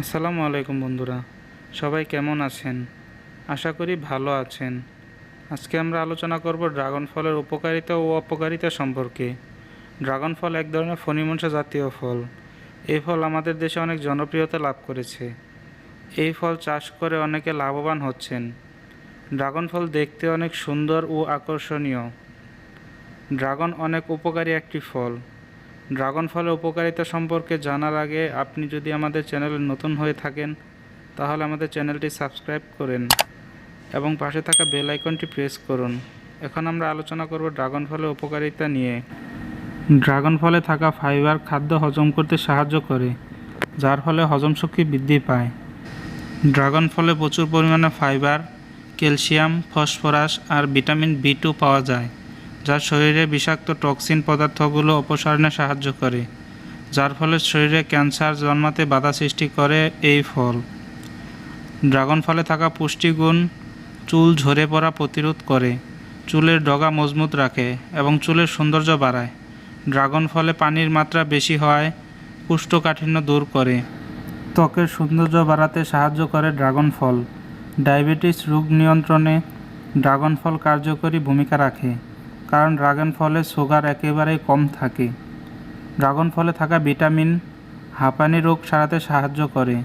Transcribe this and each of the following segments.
আসসালামু আলাইকুম বন্ধুরা, সবাই কেমন আছেন? আশা করি ভালো আছেন। আজকে আমরা আলোচনা করব ড্রাগন ফলের উপকারিতা ও অপকারিতা সম্পর্কে। ড্রাগন ফল এক ধরনের ফণিমনসা জাতীয় ফল। এই ফল আমাদের দেশে অনেক জনপ্রিয়তা লাভ করেছে। এই ফল চাষ করে অনেকে লাভবান হচ্ছেন। ড্রাগন ফল দেখতে অনেক সুন্দর ও আকর্ষণীয়। ড্রাগন অনেক উপকারী একটি ফল। ড্রাগন ফলের উপকারিতা সম্পর্কে জানার আগে আপনি যদি আমাদের চ্যানেলে নতুন হয়ে থাকেন, তাহলে আমাদের চ্যানেলটি সাবস্ক্রাইব করেন এবং পাশে থাকা বেল আইকনটি প্রেস করুন। এখন আমরা আলোচনা করব ড্রাগন ফলের উপকারিতা নিয়ে। ড্রাগন ফলে থাকা ফাইবার খাদ্য হজম করতে সাহায্য করে, যার ফলে হজম শক্তি বৃদ্ধি পায়। ড্রাগন ফলে প্রচুর পরিমাণে ফাইবার, ক্যালসিয়াম, ফসফরাস আর ভিটামিন বি টু পাওয়া যায়। যা শরীরে বিষাক্ত টক্সিন পদার্থগুলো অপসারণে সাহায্য করে, যার ফলে শরীরে ক্যান্সার জন্মাতে বাধা সৃষ্টি করে এই ফল। ড্রাগন ফলে থাকা পুষ্টিগুণ চুল ঝরে পড়া প্রতিরোধ করে, চুলের ডগা মজবুত রাখে এবং চুলের সৌন্দর্য বাড়ায়। ড্রাগন ফলে পানির মাত্রা বেশি হয় কুষ্ঠকাঠিন্য দূর করে। ত্বকের সৌন্দর্য বাড়াতে সাহায্য করে ড্রাগন ফল। ডায়াবেটিস রোগ নিয়ন্ত্রণে ড্রাগন ফল কার্যকরী ভূমিকা রাখে। কারণ ড্রাগন ফলে সুগার একেবারেই কম থাকে। ড্রাগন ফলে থাকা ভিটামিন, হাঁপানি রোগ সারাতে সাহায্য করে।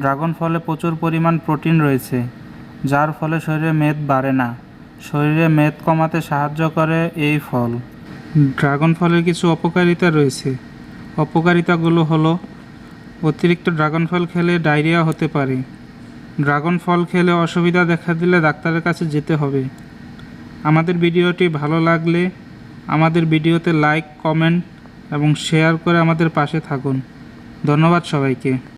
ড্রাগন ফলে প্রচুর পরিমাণ প্রোটিন রয়েছে, যার ফলে শরীরে মেদ বাড়ে না। শরীরে মেদ কমাতে সাহায্য করে এই ফল। ড্রাগন ফলের কিছু অপকারিতা রয়েছে। অপকারিতাগুলো হলো, অতিরিক্ত ড্রাগন ফল খেলে ডায়রিয়া হতে পারে। ড্রাগন ফল খেলে অসুবিধা দেখা দিলে ডাক্তারের কাছে যেতে হবে। আমাদের ভিডিওটি ভালো লাগলে আমাদের ভিডিওতে লাইক কমেন্ট এবং শেয়ার করে আমাদের পাশে থাকুন। ধন্যবাদ সবাইকে।